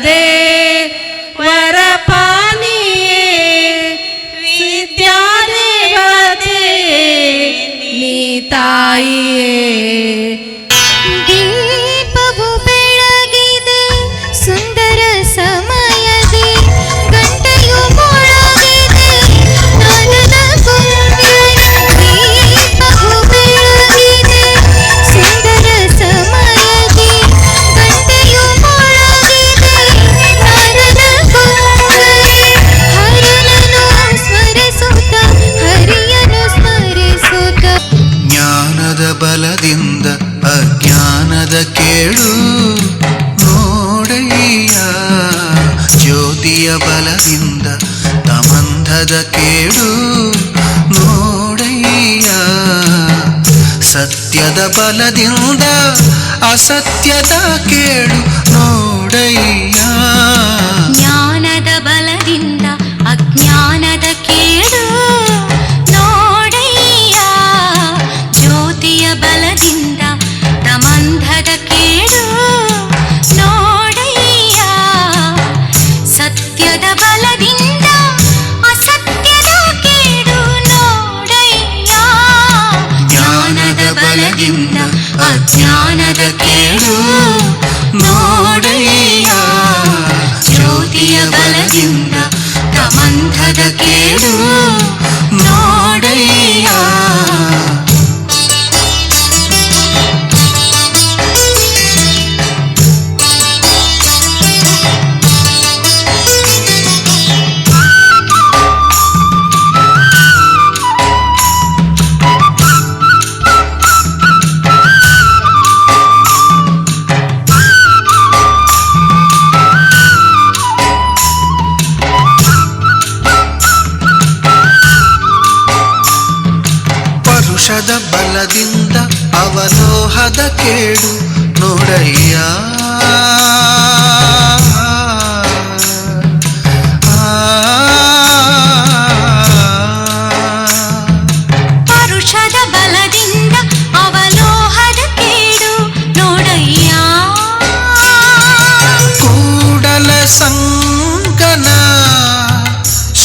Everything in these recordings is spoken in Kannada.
ಶಾರದೆ ವರಪಾನಿಯೇ ವಿದ್ಯಾದೇವತೆ ನೀ ತಾಯಿಯೇ ಅಜ್ಞಾನದ ಕೇಳು ನೋಡಯ್ಯ. ಜ್ಯೋತಿಯ ಬಲದಿಂದ ತಮಂಧದ ಕೇಳು ನೋಡಯ್ಯ. ಸತ್ಯದ ಬಲದಿಂದ ಅಸತ್ಯದ ಕೇಳು ನೋಡಯ್ಯ.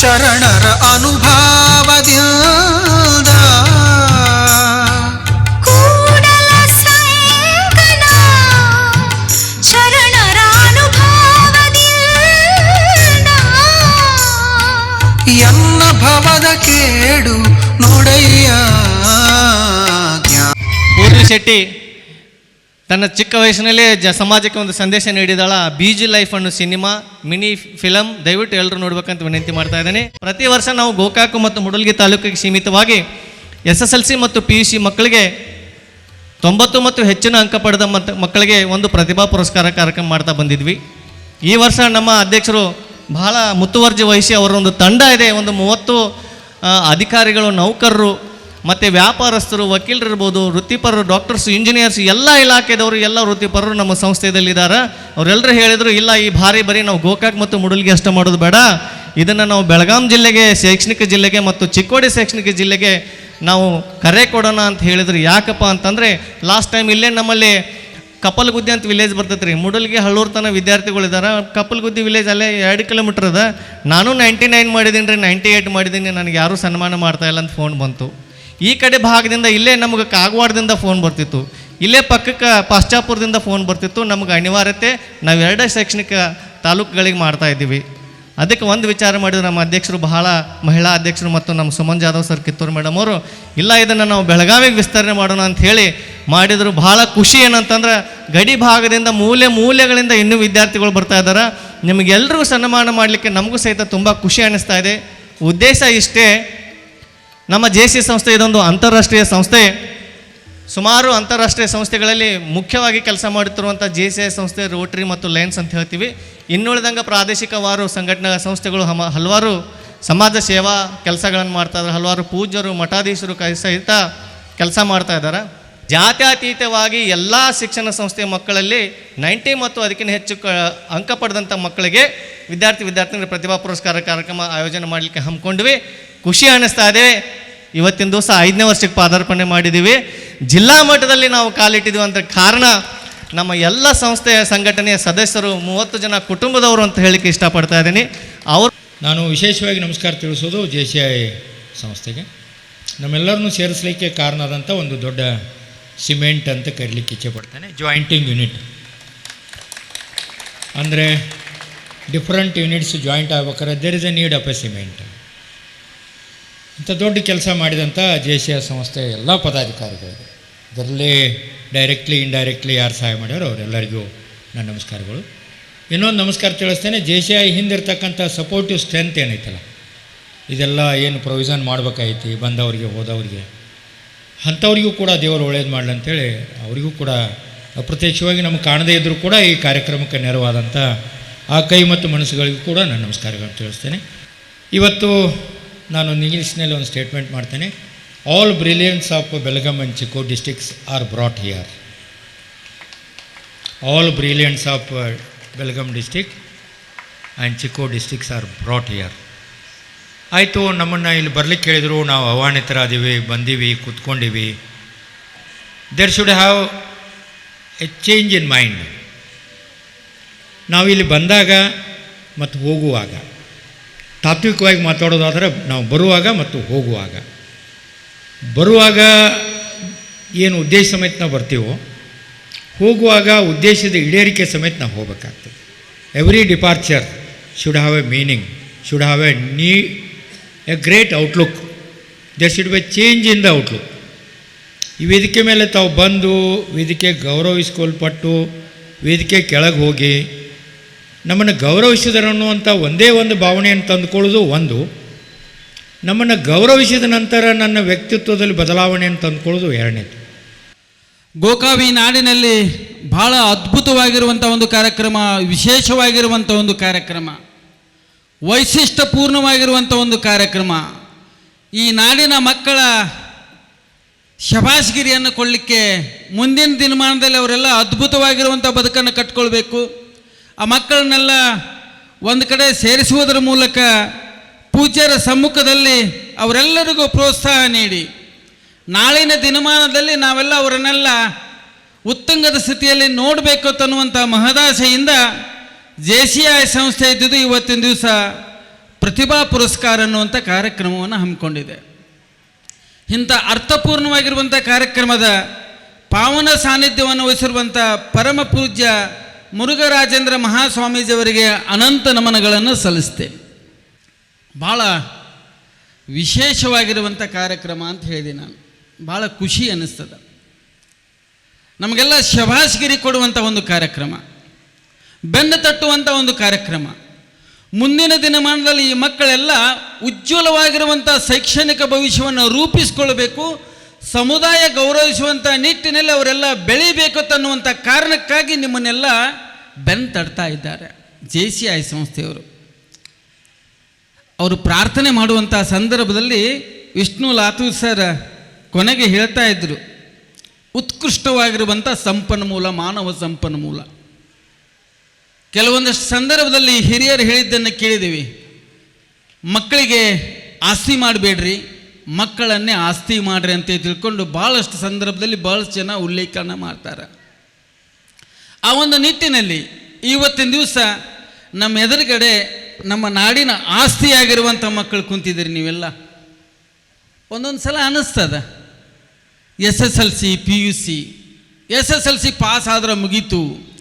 ಶರಣರ ಅನುಭಾವದಿಂದ. ಶರಣರ ಎನ್ನ ಭವದ ಕೇಡು ನೋಡಯ್ಯ ಶೆಟ್ಟಿ ತನ್ನ ಚಿಕ್ಕ ವಯಸ್ಸಿನಲ್ಲೇ ಜ ಸಮಾಜಕ್ಕೆ ಒಂದು ಸಂದೇಶ ನೀಡಿದಾಳ ಬೀಜಿ ಲೈಫ್ ಅನ್ನು ಸಿನಿಮಾ, ಮಿನಿ ಫಿಲಮ್ ದಯವಿಟ್ಟು ಎಲ್ಲರೂ ನೋಡ್ಬೇಕಂತ ವಿನಂತಿ ಮಾಡ್ತಾ ಇದ್ದೇನೆ. ಪ್ರತಿ ವರ್ಷ ನಾವು ಗೋಕಾಕು ಮತ್ತು ಮುಡಲ್ಗಿ ತಾಲೂಕಿಗೆ ಸೀಮಿತವಾಗಿ ಎಸ್ ಎಸ್ ಎಲ್ ಸಿ ಮತ್ತು ಪಿ ಯು ಸಿ ಮಕ್ಕಳಿಗೆ ತೊಂಬತ್ತು ಮತ್ತು ಹೆಚ್ಚಿನ ಅಂಕ ಪಡೆದ ಮತ್ತು ಮಕ್ಕಳಿಗೆ ಒಂದು ಪ್ರತಿಭಾ ಪುರಸ್ಕಾರ ಕಾರ್ಯಕ್ರಮ ಮಾಡ್ತಾ ಬಂದಿದ್ವಿ. ಈ ವರ್ಷ ನಮ್ಮ ಅಧ್ಯಕ್ಷರು ಬಹಳ ಮುತುವರ್ಜಿ ವಹಿಸಿ ಅವರೊಂದು ತಂಡ ಇದೆ, ಒಂದು ಮೂವತ್ತು ಅಧಿಕಾರಿಗಳು, ನೌಕರರು ಮತ್ತು ವ್ಯಾಪಾರಸ್ಥರು, ವಕೀಲರು ಇರ್ಬೋದು, ವೃತ್ತಿಪರರು ಡಾಕ್ಟರ್ಸ್ ಇಂಜಿನಿಯರ್ಸ್ ಎಲ್ಲ ಇಲಾಖೆದವರು, ಎಲ್ಲ ವೃತ್ತಿಪರರು ನಮ್ಮ ಸಂಸ್ಥೆಯಲ್ಲಿದ್ದಾರೆ. ಅವರೆಲ್ಲರೂ ಹೇಳಿದರು, ಇಲ್ಲ, ಈ ಬಾರಿ ಬರೀ ನಾವು ಗೋಕಾಕ್ ಮತ್ತು ಮುಡಲ್ಗೆ ಅಷ್ಟು ಮಾಡೋದು ಬೇಡ. ಇದನ್ನು ನಾವು ಬೆಳಗಾಂ ಜಿಲ್ಲೆಗೆ, ಶೈಕ್ಷಣಿಕ ಜಿಲ್ಲೆಗೆ ಮತ್ತು ಚಿಕ್ಕೋಡಿ ಶೈಕ್ಷಣಿಕ ಜಿಲ್ಲೆಗೆ ನಾವು ಕರೆ ಕೊಡೋಣ ಅಂತ ಹೇಳಿದ್ರು. ಯಾಕಪ್ಪ ಅಂತಂದರೆ ಲಾಸ್ಟ್ ಟೈಮ್ ಇಲ್ಲೇ ನಮ್ಮಲ್ಲಿ ಕಪಲ್ಗುದ್ದಿ ಅಂತ ವಿಲೇಜ್ ಬರ್ತೈತೆ ರೀ ಮುಡಲ್ಗಿ ಹಳ್ಳೂರು ತನಕ ವಿದ್ಯಾರ್ಥಿಗಳಿದ್ದಾರೆ ಕಪಲ್ಗುದ್ದಿ ವಿಲೇಜ್ ಅಲ್ಲೇ ಎರಡು ಕಿಲೋಮೀಟ್ರ್ ಅದ. ನಾನು ನೈಂಟಿ ನೈನ್ ಮಾಡಿದ್ದೀನಿ ರೀ ನೈಂಟಿ ಏಯ್ಟ್ ಮಾಡಿದ್ದೀನಿ. ನನಗೆ ಯಾರೂ ಸನ್ಮಾನ ಮಾಡ್ತಾ ಇಲ್ಲ ಅಂತ ಫೋನ್ ಬಂತು. ಈ ಕಡೆ ಭಾಗದಿಂದ ಇಲ್ಲೇ ನಮಗೆ ಕಾಗವಾಡದಿಂದ ಫೋನ್ ಬರ್ತಿತ್ತು. ಇಲ್ಲೇ ಪಕ್ಕಕ್ಕೆ ಪಾಶ್ಚಾಪುರದಿಂದ ಫೋನ್ ಬರ್ತಿತ್ತು. ನಮಗೆ ಅನಿವಾರ್ಯತೆ ನಾವು ಎರಡೇ ಶೈಕ್ಷಣಿಕ ತಾಲೂಕುಗಳಿಗೆ ಮಾಡ್ತಾ ಇದ್ದೀವಿ. ಅದಕ್ಕೆ ಒಂದು ವಿಚಾರ ಮಾಡಿದ್ರು ನಮ್ಮ ಅಧ್ಯಕ್ಷರು ಬಹಳ ಮಹಿಳಾ ಅಧ್ಯಕ್ಷರು ಮತ್ತು ನಮ್ಮ ಸುಮನ್ ಜಾಧವ್ ಸರ್ ಕಿತ್ತೂರು ಮೇಡಮ್ ಅವರು, ಇಲ್ಲ, ಇದನ್ನು ನಾವು ಬೆಳಗಾವಿಗೆ ವಿಸ್ತರಣೆ ಮಾಡೋಣ ಅಂತ ಹೇಳಿ ಮಾಡಿದರು. ಬಹಳ ಖುಷಿ ಏನಂತಂದ್ರೆ ಗಡಿ ಭಾಗದಿಂದ ಮೂಲೆ ಮೂಲೆಗಳಿಂದ ಇನ್ನೂ ವಿದ್ಯಾರ್ಥಿಗಳು ಬರ್ತಾ ಇದ್ದಾರೆ ನಿಮಗೆಲ್ಲರಿಗೂ ಸನ್ಮಾನ ಮಾಡಲಿಕ್ಕೆ ನಮಗೂ ಸಹಿತ ತುಂಬ ಖುಷಿ ಅನ್ನಿಸ್ತಾ ಇದೆ. ಉದ್ದೇಶ ಇಷ್ಟೇ ನಮ್ಮ ಜೆ ಸಿ ಸಂಸ್ಥೆ ಇದೊಂದು ಅಂತಾರಾಷ್ಟ್ರೀಯ ಸಂಸ್ಥೆ. ಸುಮಾರು ಅಂತಾರಾಷ್ಟ್ರೀಯ ಸಂಸ್ಥೆಗಳಲ್ಲಿ ಮುಖ್ಯವಾಗಿ ಕೆಲಸ ಮಾಡುತ್ತಿರುವಂಥ ಜೆ ಸಿ ಐ ಸಂಸ್ಥೆ ರೋಟ್ರಿ ಮತ್ತು ಲಯನ್ಸ್ ಅಂತ ಹೇಳ್ತೀವಿ. ಇನ್ನುಳಿದಂಗೆ ಪ್ರಾದೇಶಿಕವಾರು ಸಂಘಟನಾ ಸಂಸ್ಥೆಗಳು ಹಮ ಹಲವಾರು ಸಮಾಜ ಸೇವಾ ಕೆಲಸಗಳನ್ನು ಮಾಡ್ತಾ ಇದ್ದಾರೆ ಹಲವಾರು ಪೂಜ್ಯರು, ಮಠಾಧೀಶರು ಕೈ ಸಹಿತ ಕೆಲಸ ಮಾಡ್ತಾ ಇದ್ದಾರೆ ಜಾತ್ಯತೀತವಾಗಿ ಎಲ್ಲ ಶಿಕ್ಷಣ ಸಂಸ್ಥೆ ಮಕ್ಕಳಲ್ಲಿ ನೈಂಟಿ ಮತ್ತು ಅದಕ್ಕಿಂತ ಹೆಚ್ಚು ಕ ಅಂಕ ಪಡೆದಂಥ ಮಕ್ಕಳಿಗೆ ವಿದ್ಯಾರ್ಥಿ, ವಿದ್ಯಾರ್ಥಿನಿಯರ ಪ್ರತಿಭಾ ಪುರಸ್ಕಾರ ಕಾರ್ಯಕ್ರಮ ಆಯೋಜನೆ ಮಾಡಲಿಕ್ಕೆ ಹಮ್ಮಿಕೊಂಡ್ವಿ. ಖುಷಿ ಅನ್ನಿಸ್ತಾ ಇದೆ. ಇವತ್ತಿನ ದಿವಸ ಐದನೇ ವರ್ಷಕ್ಕೆ ಪಾದಾರ್ಪಣೆ ಮಾಡಿದ್ದೀವಿ. ಜಿಲ್ಲಾ ಮಟ್ಟದಲ್ಲಿ ನಾವು ಕಾಲಿಟ್ಟಿದ್ದೀವಿ ಅಂತ ಕಾರಣ ನಮ್ಮ ಎಲ್ಲ ಸಂಸ್ಥೆಯ ಸಂಘಟನೆಯ ಸದಸ್ಯರು, ಮೂವತ್ತು ಜನ ಕುಟುಂಬದವರು ಅಂತ ಹೇಳಿಕ್ಕೆ ಇಷ್ಟಪಡ್ತಾ ಇದ್ದೀನಿ. ಅವರು ನಾನು ವಿಶೇಷವಾಗಿ ನಮಸ್ಕಾರ ತಿಳಿಸೋದು ಜೆ ಸಿ ಐ ಸಂಸ್ಥೆಗೆ. ನಮ್ಮೆಲ್ಲರನ್ನು ಸೇರಿಸಲಿಕ್ಕೆ ಕಾರಣ ಆದಂಥ ಒಂದು ದೊಡ್ಡ ಸಿಮೆಂಟ್ ಅಂತ ಕರೀಲಿಕ್ಕೆ ಇಚ್ಛೆ ಪಡ್ತೇನೆ. Jointing unit. ಅಂದರೆ ಡಿಫ್ರೆಂಟ್ ಯೂನಿಟ್ಸ್ ಜಾಯಿಂಟ್ ಆಗ್ಬೇಕಾದ್ರೆ there is a need of a cement ಇಂಥ ದೊಡ್ಡ ಕೆಲಸ ಮಾಡಿದಂಥ ಜೆ ಸಿ ಆರ್ ಸಂಸ್ಥೆ ಎಲ್ಲ ಪದಾಧಿಕಾರಿಗಳಿಗೆ ಅದರಲ್ಲಿ ಡೈರೆಕ್ಟ್ಲಿ ಇಂಡೈರೆಕ್ಟ್ಲಿ ಯಾರು ಸಹಾಯ ಮಾಡ್ಯಾರೋ ಅವರೆಲ್ಲರಿಗೂ ನನ್ನ ನಮಸ್ಕಾರಗಳು. ಇನ್ನೊಂದು ನಮಸ್ಕಾರ ತಿಳಿಸ್ತೇನೆ ಜೆ ಸಿ ಐ ಹಿಂದಿರ್ತಕ್ಕಂಥ ಸಪೋರ್ಟಿವ್ ಸ್ಟ್ರೆಂತ್ ಏನೈತಲ್ಲ? ಇದೆಲ್ಲ ಏನು ಪ್ರೊವಿಷನ್ ಮಾಡ್ಬೇಕಾಯ್ತಿ, ಬಂದವರಿಗೆ, ಹೋದವರಿಗೆ? ಅಂಥವ್ರಿಗೂ ಕೂಡ ದೇವರು ಒಳ್ಳೇದು ಮಾಡಲಿ ಅಂತೇಳಿ ಅವರಿಗೂ ಕೂಡ ಅಪ್ರತ್ಯಕ್ಷವಾಗಿ ನಮಗೆ ಕಾಣದೇ ಇದ್ದರೂ ಕೂಡ ಈ ಕಾರ್ಯಕ್ರಮಕ್ಕೆ ನೆರವಾದಂಥ ಆ ಕೈ ಮತ್ತು ಮನಸ್ಸುಗಳಿಗೂ ಕೂಡ ನನ್ನ ನಮಸ್ಕಾರಗಳನ್ನು ತಿಳಿಸ್ತೇನೆ. ಇವತ್ತು ನಾನು ಇಂಗ್ಲೀಷ್ನಲ್ಲಿ ಒಂದು ಸ್ಟೇಟ್ಮೆಂಟ್ ಮಾಡ್ತೇನೆ. All brilliance of Belgaum and Chikkodi districts are brought here all brilliance of Belgaum district and Chikkodi districts are brought here ಆಯಿತು, ನಮ್ಮನ್ನು ಇಲ್ಲಿ ಬರ್ಲಿಕ್ಕೆ ಹೇಳಿದರು ನಾವು ಅವಾಣಿತರಾದೀವಿ ಬಂದೀವಿ, ಕೂತ್ಕೊಂಡಿವಿ. There should have a change in mind ನಾವು ಇಲ್ಲಿ ಬಂದಾಗ ಮತ್ತು ಹೋಗುವಾಗ ತಾತ್ವಿಕವಾಗಿ ಮಾತಾಡೋದಾದರೆ ನಾವು ಬರುವಾಗ ಮತ್ತು ಹೋಗುವಾಗ. ಬರುವಾಗ ಏನು ಉದ್ದೇಶ ಸಮೇತ ನಾವು ಬರ್ತೀವೋ, ಹೋಗುವಾಗ ಉದ್ದೇಶದ ಈಡೇರಿಕೆ ಸಮೇತ ನಾವು ಹೋಗಬೇಕಾಗ್ತದೆ. Every departure should have a meaning should have a knee a great outlook there should be change in the outlook ಈ ವೇದಿಕೆ ಮೇಲೆ ತಾವು ಬಂದು, ವೇದಿಕೆ ಗೌರವಿಸ್ಕೊಳ್ಪಟ್ಟು, ವೇದಿಕೆ ಕೆಳಗೆ ಹೋಗಿ ನಮ್ಮನ್ನು ಗೌರವಿಸಿದರು ಅನ್ನುವಂಥ ಒಂದೇ ಒಂದು ಭಾವನೆಯನ್ನು ತಂದುಕೊಳ್ಳೋದು ಒಂದು. ನಮ್ಮನ್ನು ಗೌರವಿಸಿದ ನಂತರ ನನ್ನ ವ್ಯಕ್ತಿತ್ವದಲ್ಲಿ ಬದಲಾವಣೆಯನ್ನು ತಂದುಕೊಳ್ಳೋದು ಎರಡನೇದು. ಗೋಕಾವಿ ನಾಡಿನಲ್ಲಿ ಬಹಳ ಅದ್ಭುತವಾಗಿರುವಂಥ ಒಂದು ಕಾರ್ಯಕ್ರಮ ವಿಶೇಷವಾಗಿರುವಂಥ ಒಂದು ಕಾರ್ಯಕ್ರಮ ವೈಶಿಷ್ಟ್ಯಪೂರ್ಣವಾಗಿರುವಂಥ ಒಂದು ಕಾರ್ಯಕ್ರಮ. ಈ ನಾಡಿನ ಮಕ್ಕಳ ಶಬಾಷ್ಗಿರಿಯನ್ನು ಕೊಡಲಿಕ್ಕೆ ಮುಂದಿನ ದಿನಮಾನದಲ್ಲಿ ಅವರೆಲ್ಲ ಅದ್ಭುತವಾಗಿರುವಂಥ ಬದುಕನ್ನು ಕಟ್ಕೊಳ್ಬೇಕು. ಆ ಮಕ್ಕಳನ್ನೆಲ್ಲ ಒಂದು ಕಡೆ ಸೇರಿಸುವುದರ ಮೂಲಕ ಪೂಜ್ಯರ ಸಮ್ಮುಖದಲ್ಲಿ ಅವರೆಲ್ಲರಿಗೂ ಪ್ರೋತ್ಸಾಹ ನೀಡಿ. ನಾಳಿನ ದಿನಮಾನದಲ್ಲಿ ನಾವೆಲ್ಲ ಅವರನ್ನೆಲ್ಲ ಉತ್ತುಂಗದ ಸ್ಥಿತಿಯಲ್ಲಿ ನೋಡಬೇಕು ತನ್ನುವಂಥ ಮಹದಾಸೆಯಿಂದ ಜೆ ಸಿ ಐ ಸಂಸ್ಥೆ ಇದ್ದುದು ಇವತ್ತಿನ ದಿವಸ ಪ್ರತಿಭಾ ಪುರಸ್ಕಾರ ಅನ್ನುವಂಥ ಕಾರ್ಯಕ್ರಮವನ್ನು ಹಮ್ಮಿಕೊಂಡಿದೆ. ಇಂಥ ಅರ್ಥಪೂರ್ಣವಾಗಿರುವಂಥ ಕಾರ್ಯಕ್ರಮದ ಪಾವನ ಸಾನ್ನಿಧ್ಯವನ್ನು ವಹಿಸಿರುವಂಥ ಪರಮ ಪೂಜ್ಯ ಮುರುಘರಾಜೇಂದ್ರ ಮಹಾಸ್ವಾಮೀಜಿಯವರಿಗೆ ಅನಂತ ನಮನಗಳನ್ನು ಸಲ್ಲಿಸ್ತೇನೆ. ಭಾಳ ವಿಶೇಷವಾಗಿರುವಂಥ ಕಾರ್ಯಕ್ರಮ ಅಂತ ಹೇಳಿದೆ ನಾನು. ಭಾಳ ಖುಷಿ ಅನ್ನಿಸ್ತದೆ. ನಮಗೆಲ್ಲ ಶಭಾಷ್ಗಿರಿ ಕೊಡುವಂಥ ಒಂದು ಕಾರ್ಯಕ್ರಮ, ಬೆನ್ನು ತಟ್ಟುವಂಥ ಒಂದು ಕಾರ್ಯಕ್ರಮ, ಮುಂದಿನ ದಿನಮಾನದಲ್ಲಿ ಈ ಮಕ್ಕಳೆಲ್ಲ ಉಜ್ವಲವಾಗಿರುವಂಥ ಶೈಕ್ಷಣಿಕ ಭವಿಷ್ಯವನ್ನು ರೂಪಿಸಿಕೊಳ್ಬೇಕು ಸಮುದಾಯ ಗೌರವಿಸುವಂಥ ನಿಟ್ಟಿನಲ್ಲಿ ಅವರೆಲ್ಲ ಬೆಳಿಬೇಕು ಅನ್ನುವಂಥ ಕಾರಣಕ್ಕಾಗಿ ನಿಮ್ಮನ್ನೆಲ್ಲ ಬೆನ್ ತಡ್ತಾ ಇದ್ದಾರೆ. ಜೆ ಸಿ ಐ ಸಂಸ್ಥೆಯವರು. ಅವರು ಪ್ರಾರ್ಥನೆ ಮಾಡುವಂಥ ಸಂದರ್ಭದಲ್ಲಿ ವಿಷ್ಣು ಲಾತೂರ್ ಸರ್ ಕೊನೆಗೆ ಹೇಳ್ತಾ ಇದ್ದರು ಉತ್ಕೃಷ್ಟವಾಗಿರುವಂಥ ಸಂಪನ್ಮೂಲ, ಮಾನವ ಸಂಪನ್ಮೂಲ. ಕೆಲವೊಂದಷ್ಟು ಸಂದರ್ಭದಲ್ಲಿ ಹಿರಿಯರು ಹೇಳಿದ್ದನ್ನು ಕೇಳಿದ್ದೀವಿ. ಮಕ್ಕಳಿಗೆ ಆಸ್ತಿ ಮಾಡಬೇಡ್ರಿ ಮಕ್ಕಳನ್ನೇ ಆಸ್ತಿ ಮಾಡ್ರಿ ಅಂತ ತಿಳ್ಕೊಂಡು ಭಾಳಷ್ಟು ಸಂದರ್ಭದಲ್ಲಿ ಭಾಳಷ್ಟು ಜನ ಉಲ್ಲೇಖನ ಮಾಡ್ತಾರೆ. ಆ ಒಂದು ನಿಟ್ಟಿನಲ್ಲಿ ಇವತ್ತಿನ ದಿವಸ ನಮ್ಮ ಎದುರುಗಡೆ ನಮ್ಮ ನಾಡಿನ ಆಸ್ತಿಯಾಗಿರುವಂಥ ಮಕ್ಕಳು ಕುಂತಿದ್ದೀರಿ ನೀವೆಲ್ಲ? ಒಂದೊಂದು ಸಲ ಅನ್ನಿಸ್ತದ. S S L C, P U C, S S L C pass ಆದ್ರೆ ಮುಗೀತು.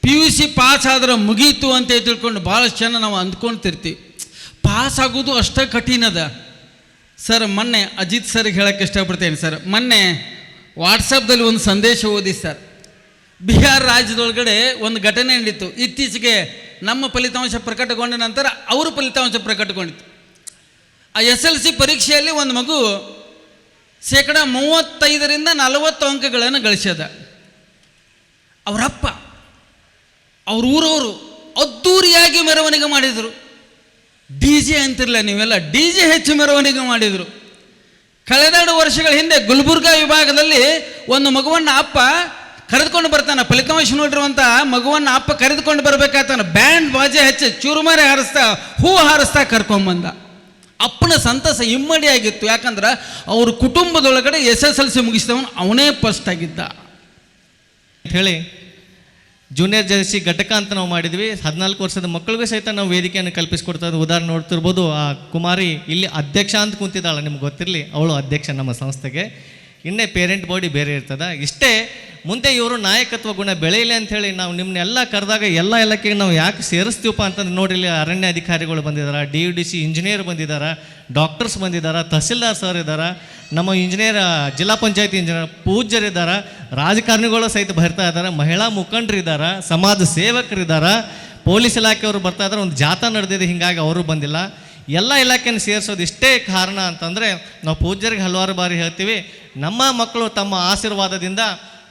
ಪಿ ಯು ಸಿ ಪಾಸ್ ಆದ್ರೆ ಮುಗೀತು ಅಂತ ತಿಳ್ಕೊಂಡು ಭಾಳಷ್ಟು ಜನ ನಾವು ಅಂದ್ಕೊಳ್ತಿರ್ತೀವಿ ಪಾಸ್ ಆಗೋದು ಅಷ್ಟೇ ಕಠಿಣದ. ಸರ್, ಮೊನ್ನೆ ಅಜಿತ್ ಸರ್ ಹೇಳಕ್ಕೆ ಇಷ್ಟಪಡ್ತೇನೆ ಸರ್. ಮೊನ್ನೆ ವಾಟ್ಸಪ್ದಲ್ಲಿ ಒಂದು ಸಂದೇಶ ಓದಿ ಸರ್. ಬಿಹಾರ್ ರಾಜ್ಯದೊಳಗಡೆ ಒಂದು ಘಟನೆ ನಡೀತು. ಇತ್ತೀಚೆಗೆ ನಮ್ಮ ಫಲಿತಾಂಶ ಪ್ರಕಟಗೊಂಡ ನಂತರ ಅವರ ಫಲಿತಾಂಶ ಪ್ರಕಟಗೊಂಡಿತ್ತು. ಆ ಎಸ್ ಎಲ್ ಸಿ ಪರೀಕ್ಷೆಯಲ್ಲಿ ಒಂದು ಮಗು ಶೇಕಡ ಮೂವತ್ತೈದರಿಂದ ನಲವತ್ತು ಅಂಕಗಳನ್ನು ಗಳಿಸ್ಯದ. ಅವರಪ್ಪ ಅವ್ರ ಊರವರು ಅದ್ದೂರಿಯಾಗಿ ಮೆರವಣಿಗೆ ಮಾಡಿದರು. ಡಿ ಜೆ ಅಂತಿರಲ್ಲ ನೀವೆಲ್ಲ. ಡಿ ಜೆ ಹೆಚ್ಚು ಮೆರವಣಿಗೆ ಮಾಡಿದರು. ಕಳೆದೆರಡು ವರ್ಷಗಳ ಹಿಂದೆ ಗುಲ್ಬರ್ಗಾ ವಿಭಾಗದಲ್ಲಿ ಒಂದು ಮಗುವನ್ನು ಅಪ್ಪ ಕರೆದುಕೊಂಡು ಬರ್ತಾನೆ. ಫಲಿತಾಂಶ ನೋಡಿರುವಂಥ ಮಗುವನ್ನು ಅಪ್ಪ ಕರೆದುಕೊಂಡು ಬರ್ಬೇಕಾಗ್ತಾನೆ ಬ್ಯಾಂಡ್ ಬಾಜೆ ಹಚ್ಚಿ ಚುರುಮರೆ ಹಾರಿಸ್ತಾ, ಹೂ ಹಾರಿಸ್ತಾ ಕರ್ಕೊಂಬಂದ. ಅಪ್ಪನ ಸಂತಸ ಇಮ್ಮಡಿ ಆಗಿತ್ತು ಯಾಕಂದ್ರೆ ಅವ್ರ ಕುಟುಂಬದೊಳಗಡೆ ಎಸ್ ಎಸ್ ಎಲ್ ಸಿ ಮುಗಿಸಿದವನು ಅವನೇ ಫಸ್ಟ್ ಆಗಿದ್ದ. ಹೇಳಿ. ಜೂನಿಯರ್ ಜರ್ಸಿ ಘಟಕ ಅಂತ ನಾವು ಮಾಡಿದ್ವಿ. ಹದಿನಾಲ್ಕು ವರ್ಷದ ಮಕ್ಕಳಿಗೂ ಸಹಿತ ನಾವು ವೇದಿಕೆಯನ್ನು ಕಲ್ಪಿಸಿಕೊಡ್ತಾ ಉದಾಹರಣೆ ನೋಡ್ತಿರ್ಬೋದು, ಆ ಕುಮಾರಿ ಇಲ್ಲಿ ಅಧ್ಯಕ್ಷ ಅಂತ ಕುಂತಿದ್ದಾಳೆ, ನಿಮ್ಗೆ ಗೊತ್ತಿರಲಿ. ಅವಳು ಅಧ್ಯಕ್ಷ ನಮ್ಮ ಸಂಸ್ಥೆಗೆ. ಇನ್ನೇ ಪೇರೆಂಟ್ ಬಾಡಿ ಬೇರೆ ಇರ್ತದೆ. ಇಷ್ಟೇ ಮುಂದೆ ಇವರು ನಾಯಕತ್ವ ಗುಣ ಬೆಳೆಯಲಿ ಅಂತ ಹೇಳಿ ನಾವು ನಿಮ್ಮನ್ನೆಲ್ಲ ಕರೆದಾಗ ಎಲ್ಲ ಇಲಾಖೆಗೆ ನಾವು ಯಾಕೆ ಸೇರಿಸ್ತೀವಪ್ಪ ಅಂತಂದ್ರೆ ನೋಡಿ ಇಲ್ಲಿ ಅರಣ್ಯ ಅಧಿಕಾರಿಗಳು ಬಂದಿದ್ದಾರೆ D U D C engineer ಬಂದಿದ್ದಾರೆ ಡಾಕ್ಟರ್ಸ್ ಬಂದಿದ್ದಾರೆ ತಹಸೀಲ್ದಾರ್ ಸರ್ ಇದ್ದಾರೆ ನಮ್ಮ ಇಂಜಿನಿಯರ್ ಜಿಲ್ಲಾ ಪಂಚಾಯತಿ ಇಂಜಿನಿಯರ್ ಪೂಜ್ಯರಿದ್ದಾರೆ ರಾಜಕಾರಣಿಗಳು ಸಹಿತ ಬರ್ತಾ ಇದ್ದಾರೆ ಮಹಿಳಾ ಮುಖಂಡರಿದ್ದಾರೆ ಸಮಾಜ ಸೇವಕರಿದ್ದಾರೆ ಪೊಲೀಸ್ ಇಲಾಖೆಯವರು ಬರ್ತಾ ಇದ್ದಾರೆ ಒಂದು ಜಾಥಾ ನಡೆದಿದೆ, ಹೀಗಾಗಿ ಅವರು ಬಂದಿಲ್ಲ. ಎಲ್ಲ ಇಲಾಖೆನ ಸೇರಿಸೋದು ಇಷ್ಟೇ ಕಾರಣ ಅಂತಂದರೆ ನಾವು ಪೂಜ್ಯರಿಗೆ ಹಲವಾರು ಬಾರಿ ಹೇಳ್ತೀವಿ, ನಮ್ಮ ಮಕ್ಕಳು ತಮ್ಮ ಆಶೀರ್ವಾದದಿಂದ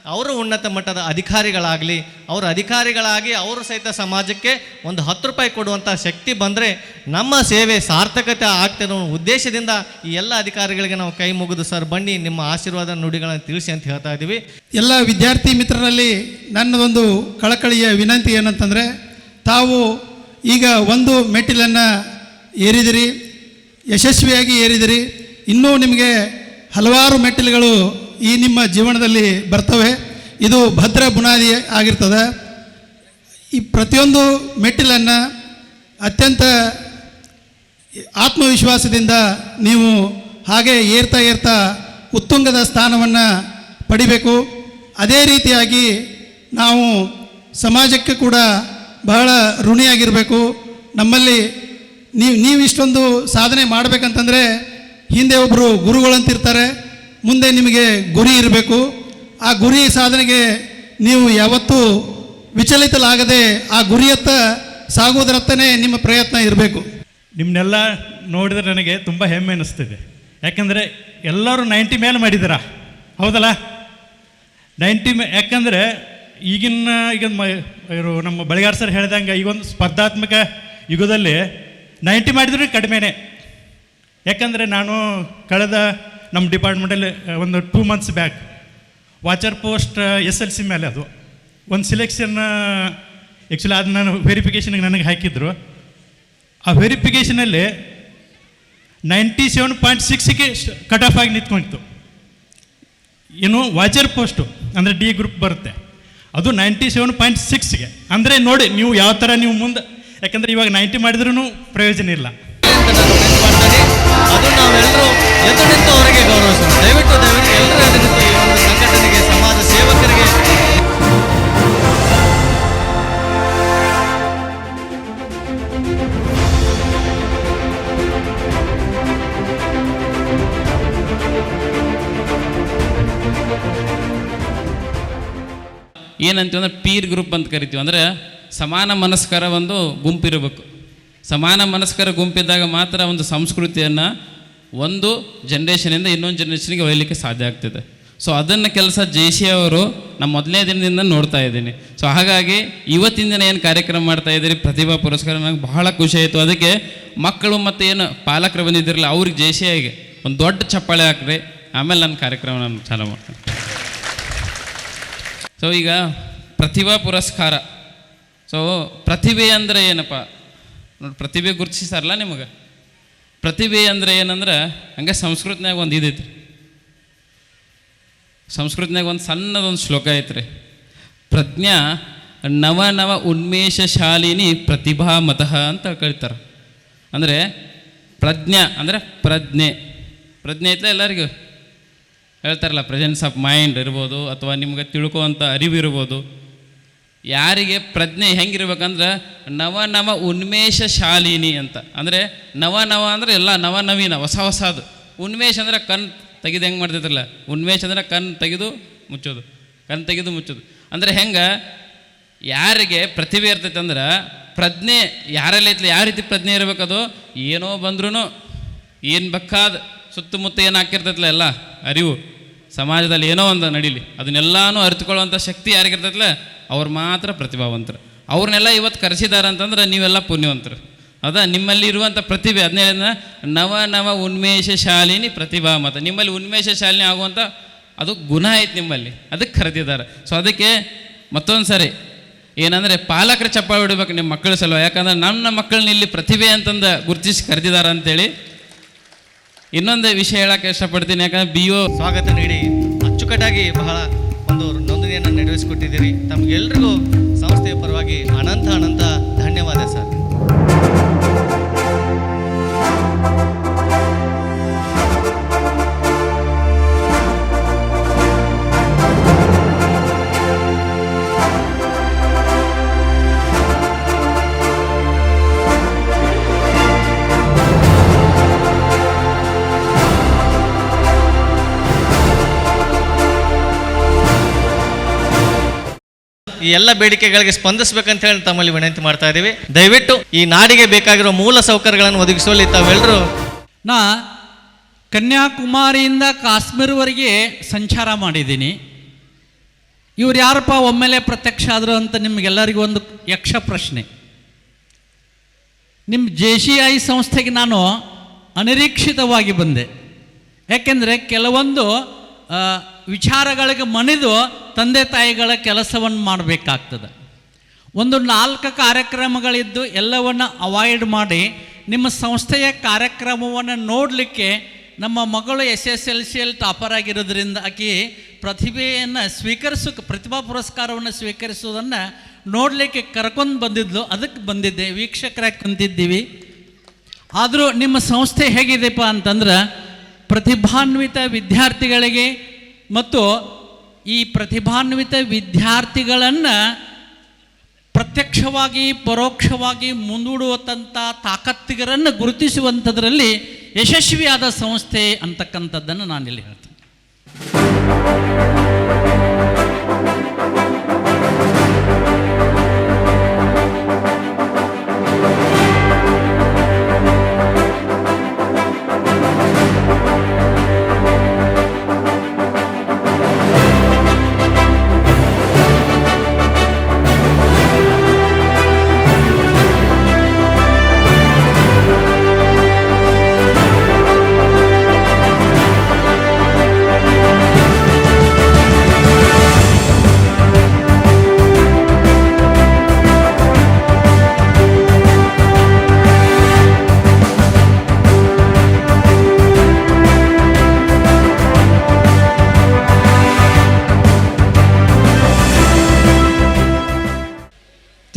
ಅವರು ಉನ್ನತ ಮಟ್ಟದ ಅಧಿಕಾರಿಗಳಾಗಲಿ, ಅವರು ಅಧಿಕಾರಿಗಳಾಗಿ ಅವರು ಸಹಿತ ಸಮಾಜಕ್ಕೆ ಒಂದು ಹತ್ತು ರೂಪಾಯಿ ಕೊಡುವಂಥ ಶಕ್ತಿ ಬಂದರೆ ನಮ್ಮ ಸೇವೆ ಸಾರ್ಥಕತೆ ಆಗ್ತಿರೋ ಉದ್ದೇಶದಿಂದ ಈ ಎಲ್ಲ ಅಧಿಕಾರಿಗಳಿಗೆ ನಾವು ಕೈ ಮುಗಿದು, ಸರ್, ಬನ್ನಿ, ನಿಮ್ಮ ಆಶೀರ್ವಾದ ನುಡಿಗಳನ್ನು ತಿಳಿಸಿ ಅಂತ ಹೇಳ್ತಾ ಇದ್ದೀವಿ ಎಲ್ಲ ವಿದ್ಯಾರ್ಥಿ ಮಿತ್ರರಲ್ಲಿ ನನ್ನದೊಂದು ಕಳಕಳಿಯ ವಿನಂತಿ ಏನಂತಂದರೆ, ತಾವು ಈಗ ಒಂದು ಮೆಟ್ಟಿಲನ್ನು ಏರಿದಿರಿ, ಯಶಸ್ವಿಯಾಗಿ ಏರಿದಿರಿ, ಇನ್ನೂ ನಿಮಗೆ ಹಲವಾರು ಮೆಟ್ಟಿಲುಗಳು ಈ ನಿಮ್ಮ ಜೀವನದಲ್ಲಿ ಬರ್ತವೆ. ಇದು ಭದ್ರ ಬುನಾದಿ ಆಗಿರ್ತದೆ. ಈ ಪ್ರತಿಯೊಂದು ಮೆಟ್ಟಿಲನ್ನು ಅತ್ಯಂತ ಆತ್ಮವಿಶ್ವಾಸದಿಂದ ನೀವು ಹಾಗೆ ಏರ್ತಾ ಏರ್ತಾ ಉತ್ತುಂಗದ ಸ್ಥಾನವನ್ನು ಪಡಿಬೇಕು. ಅದೇ ರೀತಿಯಾಗಿ ನಾವು ಸಮಾಜಕ್ಕೆ ಕೂಡ ಬಹಳ ಋಣಿಯಾಗಿರಬೇಕು. ನಮ್ಮಲ್ಲಿ ನೀವು ನೀವು ಇಷ್ಟೊಂದು ಸಾಧನೆ ಮಾಡಬೇಕಂತಂದರೆ ಹಿಂದೆ ಒಬ್ಬರು ಗುರುಗಳಂತಿರ್ತಾರೆ. ಮುಂದೆ ನಿಮಗೆ ಗುರಿ ಇರಬೇಕು. ಆ ಗುರಿ ಸಾಧನೆಗೆ ನೀವು ಯಾವತ್ತೂ ವಿಚಲಿತಲಾಗದೆ ಆ ಗುರಿಯತ್ತ ಸಾಗುವುದರತ್ತನೇ ನಿಮ್ಮ ಪ್ರಯತ್ನ ಇರಬೇಕು. ನಿಮ್ಮನ್ನೆಲ್ಲ ನೋಡಿದ್ರೆ ನನಗೆ ತುಂಬ ಹೆಮ್ಮೆ ಅನ್ನಿಸ್ತಿದೆ ಯಾಕಂದರೆ ಎಲ್ಲರೂ ನೈಂಟಿ ಮೇಲೆ ಮಾಡಿದ್ದೀರಾ? ಹೌದಲ್ಲ? ನೈಂಟಿ ಮೇ ಯಾಕಂದರೆ ಈಗಿನ ಈಗ ನಮ್ಮ ಬಳಿಗಾರ್ ಸರ್ ಹೇಳ್ದಂಗೆ ಈಗೊಂದು ಸ್ಪರ್ಧಾತ್ಮಕ ಯುಗದಲ್ಲಿ ನೈಂಟಿ ಮಾಡಿದ್ರೆ ಕಡಿಮೆನೇ. ಯಾಕಂದರೆ ನಾನು ಕಳೆದ ನಮ್ಮ ಡಿಪಾರ್ಟ್ಮೆಂಟಲ್ಲಿ ಒಂದು two months back watcher post S L C ಮೇಲೆ ಅದು. ಒಂದು ಸಿಲೆಕ್ಷನ್ ಆ್ಯಕ್ಚುಲಿ ಅದು ನಾನು ವೆರಿಫಿಕೇಷನ್ಗೆ ನನಗೆ ಹಾಕಿದ್ರು. ಆ ವೆರಿಫಿಕೇಷನಲ್ಲಿ ನೈಂಟಿ ಸೆವೆನ್ ಪಾಯಿಂಟ್ ಸಿಕ್ಸ್ಗೆ ಕಟ್ ಆಫ್ ಆಗಿ ನಿಂತ್ಕೊಂಡಿತ್ತು ಏನು ವಾಚರ್ ಪೋಸ್ಟು ಅಂದರೆ ಡಿ ಗ್ರೂಪ್ ಬರುತ್ತೆ. ಅದು ನೈಂಟಿ ಸೆವೆನ್ ಪಾಯಿಂಟ್ ಸಿಕ್ಸ್ಗೆ ಅಂದರೆ ನೋಡಿ, ನೀವು ಯಾವ ಥರ ನೀವು ಮುಂದೆ, ಯಾಕಂದರೆ ಇವಾಗ ನೈಂಟಿ ಮಾಡಿದ್ರೂ ಪ್ರಯೋಜನ ಇಲ್ಲ. ಏನಂತೀವಿ ಪೀರ್ ಗ್ರೂಪ್ ಅಂತ ಕರಿತೀವಿ. ಅಂದರೆ ಸಮಾನ ಮನಸ್ಕರ ಒಂದು ಗುಂಪಿರಬೇಕು. ಸಮಾನ ಮನಸ್ಕರ ಗುಂಪಿದ್ದಾಗ ಮಾತ್ರ ಒಂದು ಸಂಸ್ಕೃತಿಯನ್ನು ಒಂದು ಜನ್ರೇಷನಿಂದ ಇನ್ನೊಂದು ಜನ್ರೇಷನ್ಗೆ ಒಯ್ಯಲಿಕ್ಕೆ ಸಾಧ್ಯ ಆಗ್ತದೆ. ಸೊ ಅದನ್ನು ಕೆಲಸ ಜೆ ಸಿ ಅವರು ನಮ್ಮ ಮೊದಲನೇ ದಿನದಿಂದ ನೋಡ್ತಾ ಇದ್ದೀನಿ. ಸೊ ಹಾಗಾಗಿ ಇವತ್ತಿನ ದಿನ ಏನು ಕಾರ್ಯಕ್ರಮ ಮಾಡ್ತಾ ಇದ್ದೀರಿ, ಪ್ರತಿಭಾ ಪುರಸ್ಕಾರ ನನಗೆ ಬಹಳ ಖುಷಿ ಆಯಿತು. ಅದಕ್ಕೆ ಮಕ್ಕಳು ಮತ್ತು ಏನು ಪಾಲಕರು ಬಂದಿದ್ದಿರಲ್ಲ ಅವ್ರಿಗೆ ಜೆ ಸಿ ಐಗೆ ಒಂದು ದೊಡ್ಡ ಚಪ್ಪಾಳೆ ಹಾಕ್ರಿ. ಆಮೇಲೆ ನನ್ನ ಕಾರ್ಯಕ್ರಮ ನಾನು ಚಾಲೂ ಮಾಡ್ತೀನಿ. ಸೊ ಈಗ ಪ್ರತಿಭಾ ಪುರಸ್ಕಾರ. ಸೊ ಪ್ರತಿಭೆ ಅಂದರೆ ಏನಪ್ಪ? ನೋಡಿ, ಪ್ರತಿಭೆ ಗುರುತಿಸ್ತಾರಲ್ಲ ನಿಮಗೆ? ಪ್ರತಿಭೆ ಅಂದರೆ ಏನಂದ್ರೆ, ಹಂಗೆ ಸಂಸ್ಕೃತಿನಾಗ ಒಂದು ಇದೈತಿ ಸಂಸ್ಕೃತಿನಾಗ ಒಂದು ಸಣ್ಣದೊಂದು ಶ್ಲೋಕ ಐತ್ರಿ. ಪ್ರಜ್ಞಾ ನವ ನವ ಉನ್ಮೇಷ ಶಾಲಿನಿ ಪ್ರತಿಭಾ ಮತಃ ಅಂತ ಕರೀತಾರೆ. ಅಂದರೆ ಪ್ರಜ್ಞಾ, ಅಂದರೆ ಪ್ರಜ್ಞೆ. ಪ್ರಜ್ಞೆ ಐತಲ್ಲ ಎಲ್ಲರಿಗೂ? ಹೇಳ್ತಾರಲ್ಲ ಪ್ರೆಸೆನ್ಸ್ ಆಫ್ ಮೈಂಡ್ ಇರ್ಬೋದು ಅಥವಾ ನಿಮ್ಗೆ ತಿಳ್ಕೊವಂಥ ಅರಿವು ಇರ್ಬೋದು. ಯಾರಿಗೆ ಪ್ರಜ್ಞೆ ಹೆಂಗಿರ್ಬೇಕಂದ್ರೆ ನವ ನವ ಉನ್ಮೇಷ ಶಾಲಿನಿ ಅಂತ. ಅಂದರೆ ನವ ನವ ಅಂದರೆ ಎಲ್ಲ ನವನವೀನ ಹೊಸ ಹೊಸದು. ಉನ್ಮೇಷ ಅಂದರೆ ಕಣ್ ತೆಗೆದು ಹೆಂಗೆ ಮಾಡ್ತಿದ್ರಲ್ಲ, ಉನ್ಮೇಷ ಅಂದರೆ ಕಣ್ ತೆಗೆದು ಮುಚ್ಚೋದು, ಕಣ್ ತೆಗೆದು ಮುಚ್ಚೋದು. ಅಂದರೆ ಹೆಂಗೆ, ಯಾರಿಗೆ ಪ್ರತಿಭೆ ಇರ್ತೈತೆ ಅಂದ್ರೆ ಪ್ರಜ್ಞೆ, ಯಾರಲ್ಲಿ ಯಾವ ರೀತಿ ಪ್ರಜ್ಞೆ ಇರಬೇಕದು, ಏನೋ ಬಂದ್ರೂ ಏನು ಬೇಕಾದ ಸುತ್ತಮುತ್ತ ಏನು ಹಾಕಿರ್ತೈತಲ್ಲ ಎಲ್ಲ? ಅರಿವು. ಸಮಾಜದಲ್ಲಿ ಏನೋ ಒಂದು ನಡೀಲಿ. ಅದನ್ನೆಲ್ಲಾನು ಅರಿತುಕೊಳ್ಳುವಂಥ ಶಕ್ತಿ ಯಾರಿಗಿರ್ತೈತಲ್ಲ ಅವ್ರು ಮಾತ್ರ ಪ್ರತಿಭಾವಂತರು. ಅವ್ರನ್ನೆಲ್ಲ ಇವತ್ತು ಕರೆಸಿದ್ದಾರೆ ಅಂತಂದ್ರೆ ನೀವೆಲ್ಲ ಪುಣ್ಯವಂತರು. ಅದ, ನಿಮ್ಮಲ್ಲಿ ಇರುವಂಥ ಪ್ರತಿಭೆ. ಅದನ್ನೇನ ನವ ನವ ಉನ್ಮೇಷ ಶಾಲಿನಿ ಪ್ರತಿಭಾ ಮತ. ನಿಮ್ಮಲ್ಲಿ ಉನ್ಮೇಷ ಶಾಲಿನಿ ಆಗುವಂಥ ಅದು ಗುಣ ಐತೆ ನಿಮ್ಮಲ್ಲಿ. ಅದಕ್ಕೆ ಕರೆದಿದ್ದಾರೆ. ಸೊ ಅದಕ್ಕೆ ಮತ್ತೊಂದು ಸರಿ. ಏನಂದರೆ ಪಾಲಕರು ಚಪ್ಪಾಳೆ ಹೊಡಿಬೇಕು ನಿಮ್ಮ ಮಕ್ಕಳ ಸಲುವಾಗಿ. ಯಾಕಂದ್ರೆ ನನ್ನ ಮಕ್ಕಳನ್ನ ಇಲ್ಲಿ ಪ್ರತಿಭೆ ಅಂತಂದು ಗುರುತಿಸಿ ಕರೆದಿದ್ದಾರೆ ಅಂತೇಳಿ ಇನ್ನೊಂದು ವಿಷಯ ಹೇಳಕ್ಕೆ ಇಷ್ಟಪಡ್ತೀನಿ, ಯಾಕಂದ್ರೆ ಬಿ ಒ ಸ್ವಾಗತ ನೀಡಿ. ಅಚ್ಚುಕಟ್ಟಾಗಿ ಬಹಳ ಒಂದು ನೋಂದಣಿಯನ್ನು ನಡೆಸಿಕೊಟ್ಟಿದ್ದೀರಿ ತಮಗೆಲ್ರಿಗೂ ಸಂಸ್ಥೆಯ ಪರವಾಗಿ ಅನಂತ ಅನಂತ ಧನ್ಯವಾದ ಸರ್. ಈ ಎಲ್ಲ ಬೇಡಿಕೆಗಳಿಗೆ ಸ್ಪಂದಿಸಬೇಕಂತ ಹೇಳಿ ತಮ್ಮಲ್ಲಿ ವಿನಂತಿ ಮಾಡ್ತಾ ಇದ್ದೀವಿ. ದಯವಿಟ್ಟು ಈ ನಾಡಿಗೆ ಬೇಕಾಗಿರೋ ಮೂಲ ಸೌಕರ್ಯಗಳನ್ನು ಒದಗಿಸುವಲ್ಲಿ ತಾವೆಲ್ಲರೂ ನಾ ಕನ್ಯಾಕುಮಾರಿಯಿಂದ ಕಾಶ್ಮೀರವರೆಗೆ ಸಂಚಾರ ಮಾಡಿದ್ದೀನಿ. ಇವ್ರು ಯಾರಪ್ಪ ಒಮ್ಮೆಲೆ ಪ್ರತ್ಯಕ್ಷ ಆದರು ಅಂತ ನಿಮಗೆಲ್ಲರಿಗೂ ಒಂದು ಯಕ್ಷ ಪ್ರಶ್ನೆ. ನಿಮ್ಮ ಜೆ ಸಿ ಐ ಸಂಸ್ಥೆಗೆ ನಾನು ಅನಿರೀಕ್ಷಿತವಾಗಿ ಬಂದೆ. ಯಾಕೆಂದರೆ ಕೆಲವೊಂದು ವಿಚಾರಗಳಿಗೆ ಮಣಿದು ತಂದೆ ತಾಯಿಗಳ ಕೆಲಸವನ್ನು ಮಾಡಬೇಕಾಗ್ತದೆ. ಒಂದು ನಾಲ್ಕು ಕಾರ್ಯಕ್ರಮಗಳಿದ್ದು ಎಲ್ಲವನ್ನು ಅವಾಯ್ಡ್ ಮಾಡಿ ನಿಮ್ಮ ಸಂಸ್ಥೆಯ ಕಾರ್ಯಕ್ರಮವನ್ನು ನೋಡಲಿಕ್ಕೆ ನಮ್ಮ ಮಗಳು S S L C L topper ಆಗಿರೋದ್ರಿಂದ ಆಕೆ ಪ್ರತಿಭೆಯನ್ನು ಸ್ವೀಕರಿಸೋಕೆ ಪ್ರತಿಭಾ ಪುರಸ್ಕಾರವನ್ನು ಸ್ವೀಕರಿಸೋದನ್ನು ನೋಡಲಿಕ್ಕೆ ಕರ್ಕೊಂಡು ಬಂದಿದ್ಲು, ಅದಕ್ಕೆ ಬಂದಿದ್ದೆ, ವೀಕ್ಷಕರಾಗಿ ಕುಂತಿದ್ದೀವಿ. ಆದರೂ ನಿಮ್ಮ ಸಂಸ್ಥೆ ಹೇಗಿದೆಪ್ಪ ಅಂತಂದ್ರೆ ಪ್ರತಿಭಾನ್ವಿತ ವಿದ್ಯಾರ್ಥಿಗಳಿಗೆ ಮತ್ತು ಈ ಪ್ರತಿಭಾನ್ವಿತ ವಿದ್ಯಾರ್ಥಿಗಳನ್ನು ಪ್ರತ್ಯಕ್ಷವಾಗಿ, ಪರೋಕ್ಷವಾಗಿ ಮುಂದೂಡುವಂಥ ತಾಕತ್ತಿಗರನ್ನು ಗುರುತಿಸುವಂಥದ್ರಲ್ಲಿ ಯಶಸ್ವಿಯಾದ ಸಂಸ್ಥೆ ಅಂತಕ್ಕಂಥದ್ದನ್ನು ನಾನಿಲ್ಲಿ ಹೇಳ್ತೀನಿ.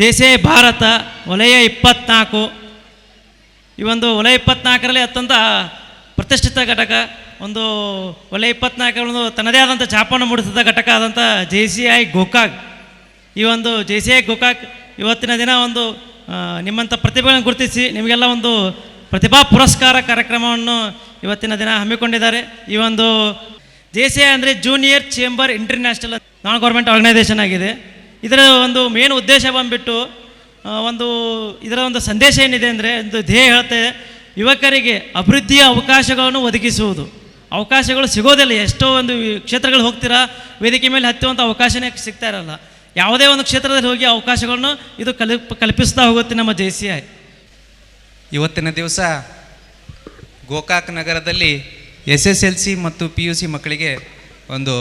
ದೇಶೇ ಭಾರತ, ವಲಯ ಇಪ್ಪತ್ನಾಲ್ಕು. ಈ ಒಂದು ವಲಯ ಇಪ್ಪತ್ನಾಲ್ಕರಲ್ಲಿ ಅತ್ಯಂತ ಪ್ರತಿಷ್ಠಿತ ಘಟಕ, ಒಂದು ವಲಯ ಇಪ್ಪತ್ನಾಲ್ಕರ ಒಂದು ತನ್ನದೇ ಆದಂಥ ಛಾಪನ್ನು ಮೂಡಿಸಿದ ಘಟಕ ಆದಂಥ ಜೆ ಸಿ ಐ ಗೋಕಾಕ್. ಈ ಒಂದು ಜೆ ಸಿ ಐ ಗೋಕಾಕ್ ಇವತ್ತಿನ ದಿನ ಒಂದು ನಿಮ್ಮಂಥ ಪ್ರತಿಭೆಗಳನ್ನು ಗುರುತಿಸಿ ನಿಮಗೆಲ್ಲ ಒಂದು ಪ್ರತಿಭಾ ಪುರಸ್ಕಾರ ಕಾರ್ಯಕ್ರಮವನ್ನು ಇವತ್ತಿನ ದಿನ ಹಮ್ಮಿಕೊಂಡಿದ್ದಾರೆ. ಈ ಒಂದು ಜೆ ಸಿ ಐ ಅಂದರೆ junior chamber international non government organisation ಆಗಿದೆ. ಇದರ ಒಂದು ಮೇನ್ ಉದ್ದೇಶ ಬಂದ್ಬಿಟ್ಟು ಒಂದು ಇದರ ಒಂದು ಸಂದೇಶ ಏನಿದೆ ಅಂದರೆ, ಒಂದು ಧ್ಯೇಯ ಹೇಳುತ್ತೆ, ಯುವಕರಿಗೆ ಅಭಿವೃದ್ಧಿಯ ಅವಕಾಶಗಳನ್ನು ಒದಗಿಸುವುದು. ಅವಕಾಶಗಳು ಸಿಗೋದಿಲ್ಲ. ಎಷ್ಟೋ ಒಂದು ಕ್ಷೇತ್ರಗಳು ಹೋಗ್ತೀರಾ, ವೇದಿಕೆ ಮೇಲೆ ಹತ್ತುವಂಥ ಅವಕಾಶನೇ ಸಿಗ್ತಾ ಇರಲ್ಲ. ಯಾವುದೇ ಒಂದು ಕ್ಷೇತ್ರದಲ್ಲಿ ಹೋಗಿ ಅವಕಾಶಗಳನ್ನು ಇದು ಕಲ್ಪ್, ಕಲ್ಪಿಸ್ತಾ ಹೋಗುತ್ತೆ ನಮ್ಮ ಜೆ ಸಿ ಐ. ಇವತ್ತಿನ ದಿವಸ ಗೋಕಾಕ್ ನಗರದಲ್ಲಿ ಎಸ್ ಎಸ್ ಎಲ್ ಸಿ ಮತ್ತು ಪಿ ಯು ಸಿ ಮಕ್ಕಳಿಗೆ ಒಂದು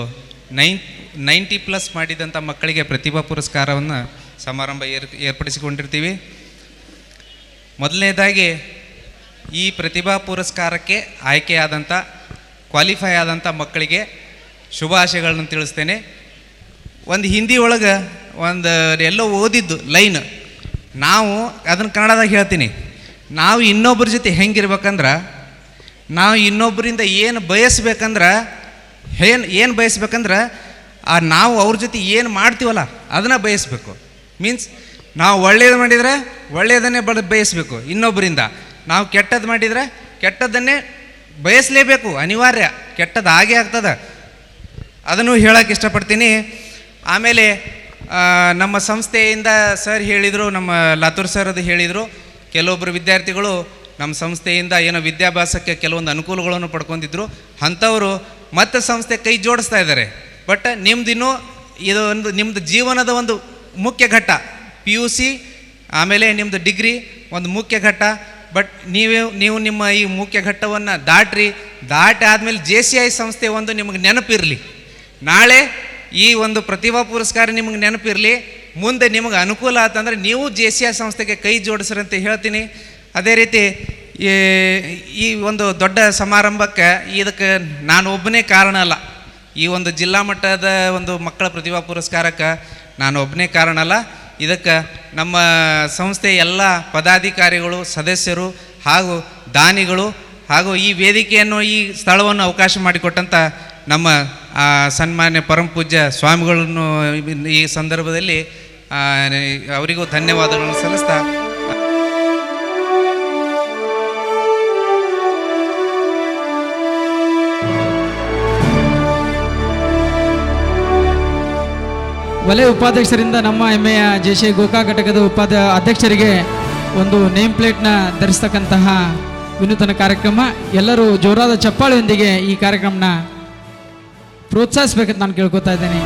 ನೈನ್ ನೈಂಟಿ ಪ್ಲಸ್ ಮಾಡಿದಂಥ ಮಕ್ಕಳಿಗೆ ಪ್ರತಿಭಾ ಪುರಸ್ಕಾರವನ್ನು ಸಮಾರಂಭ ಏರ್, ಏರ್ಪಡಿಸಿಕೊಂಡಿರ್ತೀವಿ. ಮೊದಲನೇದಾಗಿ ಈ ಪ್ರತಿಭಾ ಪುರಸ್ಕಾರಕ್ಕೆ ಆಯ್ಕೆಯಾದಂಥ ಕ್ವಾಲಿಫೈ ಆದಂಥ ಮಕ್ಕಳಿಗೆ ಶುಭಾಶಯಗಳನ್ನು ತಿಳಿಸ್ತೇನೆ. ಒಂದು ಹಿಂದಿ ಒಳಗೆ ಒಂದು ಎಲ್ಲೋ ಓದಿದ್ದು ಲೈನ್, ನಾವು ಅದನ್ನು ಕನ್ನಡದಾಗ ಹೇಳ್ತೀನಿ. ನಾವು ಇನ್ನೊಬ್ಬರ ಜೊತೆ ಹೆಂಗಿರ್ಬೇಕಂದ್ರೆ, ನಾವು ಇನ್ನೊಬ್ಬರಿಂದ ಏನು ಬಯಸ್ಬೇಕಂದ್ರೆ, ಏನು ಏನು ಬಯಸ್ಬೇಕಂದ್ರೆ ಆ ನಾವು ಅವ್ರ ಜೊತೆ ಏನು ಮಾಡ್ತೀವಲ್ಲ, ಅದನ್ನು ಬಯಸ್ಬೇಕು. ಮೀನ್ಸ್ ನಾವು ಒಳ್ಳೇದು ಮಾಡಿದರೆ ಒಳ್ಳೆಯದನ್ನೇ ಬಡ ಬಯಸ್ಬೇಕು ಇನ್ನೊಬ್ಬರಿಂದ. ನಾವು ಕೆಟ್ಟದ್ದು ಮಾಡಿದರೆ ಕೆಟ್ಟದ್ದನ್ನೇ ಬಯಸಲೇಬೇಕು, ಅನಿವಾರ್ಯ. ಕೆಟ್ಟದ್ದು ಹಾಗೆ ಆಗ್ತದೆ. ಅದನ್ನು ಹೇಳಕ್ಕೆ ಇಷ್ಟಪಡ್ತೀನಿ. ಆಮೇಲೆ ನಮ್ಮ ಸಂಸ್ಥೆಯಿಂದ ಸರ್ ಹೇಳಿದರು, ನಮ್ಮ ಲಾತೂರ್ ಸರ್ ಅದು ಹೇಳಿದರು ಕೆಲವೊಬ್ಬರು ವಿದ್ಯಾರ್ಥಿಗಳು ನಮ್ಮ ಸಂಸ್ಥೆಯಿಂದ ಏನೋ ವಿದ್ಯಾಭ್ಯಾಸಕ್ಕೆ ಕೆಲವೊಂದು ಅನುಕೂಲಗಳನ್ನು ಪಡ್ಕೊಂಡಿದ್ರು. ಅಂಥವರು ಮತ್ತೆ ಸಂಸ್ಥೆ ಕೈ ಜೋಡಿಸ್ತಾ ಇದ್ದಾರೆ. ಬಟ್ ನಿಮ್ದಿನ್ನೂ ಇದು ಒಂದು ನಿಮ್ಮದು ಜೀವನದ ಒಂದು ಮುಖ್ಯ ಘಟ್ಟ. ಪಿ ಯು ಸಿ ಆಮೇಲೆ ನಿಮ್ಮದು ಡಿಗ್ರಿ ಒಂದು ಮುಖ್ಯ ಘಟ್ಟ. ಬಟ್ ನೀವೇ, ನೀವು ನಿಮ್ಮ ಈ ಮುಖ್ಯ ಘಟ್ಟವನ್ನು ದಾಟ್ರಿ. ದಾಟಿ ಆದಮೇಲೆ ಜೆ ಸಿ ಐ ಸಂಸ್ಥೆ ಒಂದು ನಿಮಗೆ ನೆನಪಿರಲಿ. ನಾಳೆ ಈ ಒಂದು ಪ್ರತಿಭಾ ಪುರಸ್ಕಾರ ನಿಮಗೆ ನೆನಪಿರಲಿ. ಮುಂದೆ ನಿಮಗೆ ಅನುಕೂಲ ಆತಂದ್ರೆ ನೀವು ಜೆ ಸಿ ಐ ಸಂಸ್ಥೆಗೆ ಕೈ ಜೋಡಿಸ್ರಂತ ಹೇಳ್ತೀನಿ. ಅದೇ ರೀತಿ ಈ ಒಂದು ದೊಡ್ಡ ಸಮಾರಂಭಕ್ಕೆ ಇದಕ್ಕೆ ನಾನು ಒಬ್ಬನೇ ಕಾರಣ ಅಲ್ಲ. ಈ ಒಂದು ಜಿಲ್ಲಾ ಮಟ್ಟದ ಒಂದು ಮಕ್ಕಳ ಪ್ರತಿಭಾ ಪುರಸ್ಕಾರಕ್ಕೆ ನಾನು ಒಬ್ಬನೇ ಕಾರಣ ಅಲ್ಲ. ಇದಕ್ಕೆ ನಮ್ಮ ಸಂಸ್ಥೆ ಎಲ್ಲ ಪದಾಧಿಕಾರಿಗಳು, ಸದಸ್ಯರು ಹಾಗೂ ದಾನಿಗಳು ಹಾಗೂ ಈ ವೇದಿಕೆಯನ್ನು ಈ ಸ್ಥಳವನ್ನು ಅವಕಾಶ ಮಾಡಿಕೊಟ್ಟಂಥ ನಮ್ಮ ಸನ್ಮಾನ್ಯ ಪರಮ ಪೂಜ್ಯ ಸ್ವಾಮಿಗಳನ್ನು ಈ ಸಂದರ್ಭದಲ್ಲಿ ಅವರಿಗೂ ಧನ್ಯವಾದಗಳನ್ನು ಸಲ್ಲಿಸ್ತಾ ವಲಯ ಉಪಾಧ್ಯಕ್ಷರಿಂದ ನಮ್ಮ ಹೆಮ್ಮೆಯ ಜೆಶೆ ಗೋಕಾ ಘಟಕದ ಉಪಾಧ್ಯ ಅಧ್ಯಕ್ಷರಿಗೆ ಒಂದು ನೇಮ್ ಪ್ಲೇಟ್ನ ಧರಿಸ್ತಕ್ಕಂತಹ ವಿನೂತನ ಕಾರ್ಯಕ್ರಮ. ಎಲ್ಲರೂ ಜೋರಾದ ಚಪ್ಪಾಳೆಯೊಂದಿಗೆ ಈ ಕಾರ್ಯಕ್ರಮನ ಪ್ರೋತ್ಸಾಹಿಸಬೇಕಂತ ನಾನು ಕೇಳ್ಕೊತಾ ಇದ್ದೇನೆ.